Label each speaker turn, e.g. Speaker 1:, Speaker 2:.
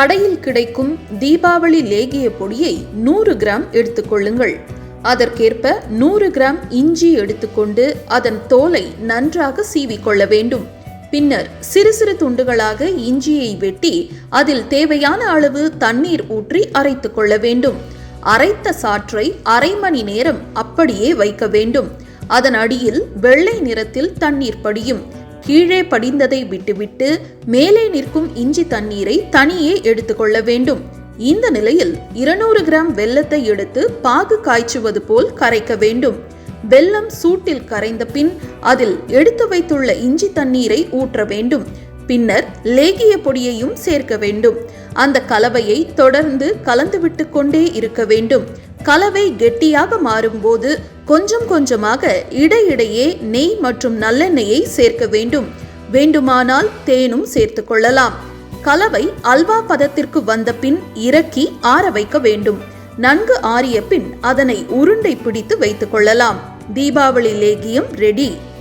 Speaker 1: கடையில் கிடைக்கும் தீபாவளி லேகிய பொடியை நூறு கிராம் எடுத்துக்கொள்ளுங்கள் அதற்கேற்ப நூறு கிராம் இஞ்சி எடுத்துக்கொண்டு அதன் தோலை நன்றாக சீவிக்கொள்ள வேண்டும். பின்னர் சிறு சிறு துண்டுகளாக இஞ்சியை வெட்டி அதில் தேவையான அளவு தண்ணீர் ஊற்றி அரைத்துக் கொள்ள வேண்டும். அரைத்த சாற்றை அரை மணி நேரம் அப்படியே வைக்க வேண்டும். அதன் அடியில் வெள்ளை நிறத்தில் தண்ணீர் படியும். கீழே படிந்ததை விட்டுவிட்டு மேலே நிற்கும் இஞ்சி தண்ணீரை தனியே எடுத்துக்கொள்ள வேண்டும். இந்த நிலையில் இருநூறு கிராம் வெல்லத்தை எடுத்து பாகு காய்ச்சுவது போல் கரைக்க வேண்டும். வெல்லம் சூட்டில் கரைந்த பின் அதில் எடுத்து வைத்துள்ள இஞ்சி தண்ணீரை ஊற்ற வேண்டும். பின்னர் லேகிய பொடியையும் சேர்க்க வேண்டும். அந்த கலவையை தொடர்ந்து கலந்துவிட்டு கொண்டே இருக்க வேண்டும். கலவை கெட்டியாக மாறும்போது கொஞ்சம் கொஞ்சமாக இடையிடையே நெய் மற்றும் நல்லெண்ணெயை சேர்க்க வேண்டும். வேண்டுமானால் தேனும் சேர்த்து கொள்ளலாம். கலவை அல்வா பதத்திற்கு வந்த பின் இறக்கி ஆற வைக்க வேண்டும். நன்கு ஆறிய பின் அதனை உருண்டை பிடித்து வைத்துக் கொள்ளலாம். தீபாவளி லேகியம் ரெடி.